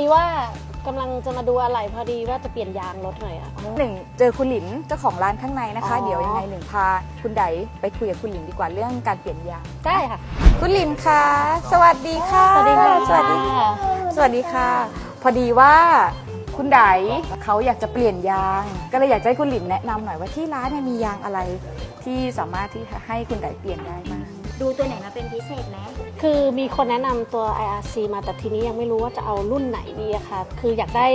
ดีว่ากำลังจะมาดูอะไรพอดีว่าจะเปลี่ยนยางรถหน่อยอะหนึ่งเจอคุณหลินเจ้าของร้านข้างในนะคะอ๋อเดี๋ยวยังไงหนึ่งพาคุณไดไปคุยกับคุณหลินดีกว่าเรื่องการเปลี่ยนยาง ได้ค่ะ คุณหลินคะสวัสดีค่ะ สวัสดีค่ะสวัสดีค่ะ สวัสดีค่ะ พอดีว่าคุณไดเขาอยากจะเปลี่ยนยาง ก็เลยอยากจะให้คุณหลินแนะนำหน่อยว่าที่ร้านเนี่ยมียางอะไรที่สามารถที่จะให้คุณไดเปลี่ยนได้มาง ดูตัวไหนมาเป็นพิเศษไหมคือมีคนแนะนำตัว IRC มาแต่ทีนี้ยังไม่รู้ว่าจะเอารุ่นไหนดีอะค่ะ คืออยากได้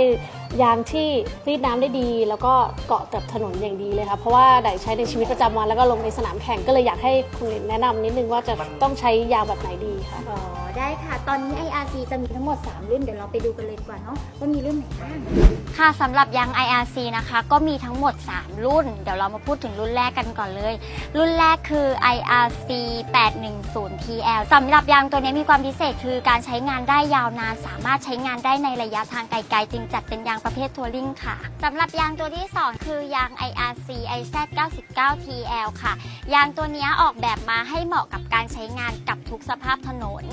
ยางที่รีดน้ำได้ดี แล้วก็เกาะกับถนนอย่างดีเลยค่ะเพราะว่าไดใช้ในชีวิตประจำวันแล้วก็ลงในสนามแข่งก็เลยอยากให้คุณลินแนะนำนิดนึงว่าจะต้องใช้ยางแบบไหนดีค่ะอ๋อได้ค่ะ ตอนนี้ IRC จะมีทั้งหมด 3 รุ่นเดี๋ยวเราไปดูกันเลยดีกว่าเนาะว่ามีรุ่นไหนบ้างค่ะสำหรับยาง IRC นะคะก็มีทั้งหมด 3 รุ่น เดี๋ยวเรามาพูดถึงรุ่นแรกกันก่อนเลย รุ่นแรกคือ IRC 810 TL สำหรับยางตัวนี้มีความพิเศษคือการใช้งานได้ยาวนาน สามารถใช้งานได้ในระยะทางไกลๆจึงจัดเป็นยางประเภททัวริงค่ะสำหรับยางตัวที่ 2 คือยาง IRC IZ 99 TL ค่ะ ยางตัวนี้ออกแบบมาให้เหมาะกับการใช้งานกับ ทุกสภาพถนน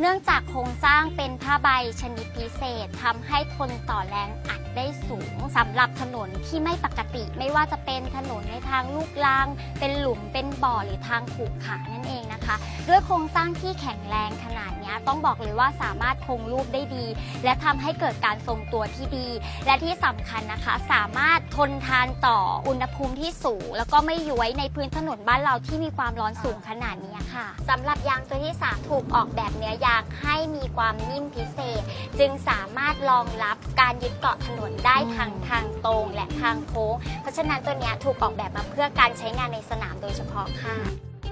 เนื่องจากโครงสร้างเป็นผ้าใบชนิดพิเศษทำให้ทนต่อแรงอัดได้สูงสำหรับถนนที่ไม่ปกติ ไม่ว่าจะเป็นถนนในทางลูกลังเป็นหลุมเป็นบ่อหรือทางขรุขระนั่นเองนะคะ ด้วยโครงสร้างที่แข็งแรงขนาดนี้ต้องบอกเลยว่าสามารถคงรูปได้ดี และทำให้เกิดการทรงตัวที่ดี และที่สำคัญนะคะ สามารถทนทานต่ออุณหภูมิที่สูง แล้วก็ไม่ย้วยในพื้นถนนบ้านเราที่มีความร้อนสูงขนาดนี้ค่ะสำหรับยางตัวที่ 3 ถูกออกแบบเนื้อยางให้มีความนิ่มพิเศษ จึงสามารถรองรับการยึดเกาะถนนได้ทั้งทางตรงและทางโค้ง เพราะฉะนั้นตัวเนี้ยถูกออกแบบมาเพื่อการใช้งานในสนามโดยเฉพาะค่ะ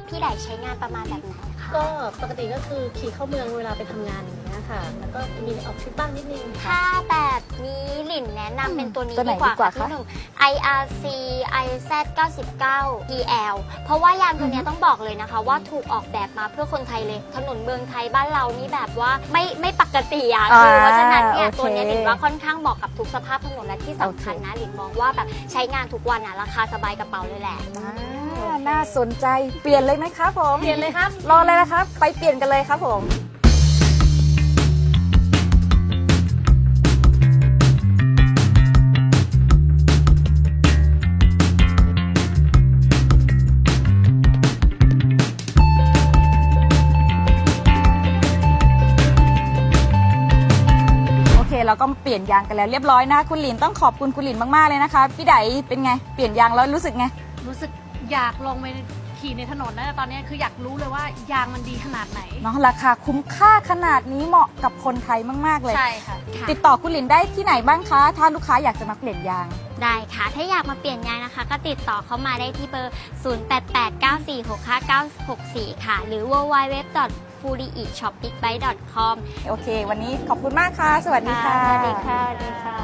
พี่ไดใช้งานประมาณแบบไหนคะ ก็ปกติก็คือขี่เข้าเมืองเวลาไปทำงานอย่างเงี้ยค่ะ แล้วก็มีออกทริปบ้างนิดนึงค่ะ ถ้าแบบ นี้หลินแนะนำเป็นตัวนี้ตัวไหนดีกว่าดีกว่าค่ะคะที่หนึ่ง IRC IZ 99 TL เพราะว่ายางตัวเนี้ยต้องบอกเลยนะคะ ว่าถูกออกแบบมาเพื่อคนไทยเลย ถนนเมืองไทยบ้านเรานี่แบบว่าไม่ไม่ปกติอะคือเพราะฉะนั้นเนี่ยโอเคตัวเนี้ยหลินว่าค่อนข้างเหมาะกับทุกสภาพถนนและที่สำคัญโอเค นะหลินมองว่าแบบใช้งานทุกวันอะราคาสบายกระเป๋าเลยแหละ อ่าน่าสนใจเปลี่ยนเลยไหมครับผม เปลี่ยนเลยครับ รอเลยนะครับ ไปเปลี่ยนกันเลยครับผม เคเราก็เปลี่ยนยางกันแล้วเรียบร้อยนะคุณหลินต้องขอบคุณคุณหลินมากๆเลยนะคะ พี่ไดเป็นไงเปลี่ยนยางแล้วรู้สึกไง รู้สึกอยากลงไปขี่ในถนนนะตอนนี้คืออยากรู้เลยว่ายางมันดีขนาดไหนเนาะราคาคุ้มค่าขนาดนี้เหมาะกับคนไทยมากๆเลย ใช่ค่ะค่ะติดต่อคุณหลินได้ที่ไหนบ้างคะ ถ้าลูกค้าอยากจะมาเปลี่ยนยาง ได้ค่ะ ถ้าอยากมาเปลี่ยนยางนะคะ ก็ติดต่อเข้ามาได้ที่เบอร์ 0889465964 ค่ะ หรือ www f u r i i s h o p b i g b i t e c o m โอเค วันนี้ขอบคุณมากค่ะ สวัสดีค่ะ สวัสดีค่ะสวัสดีค่ะ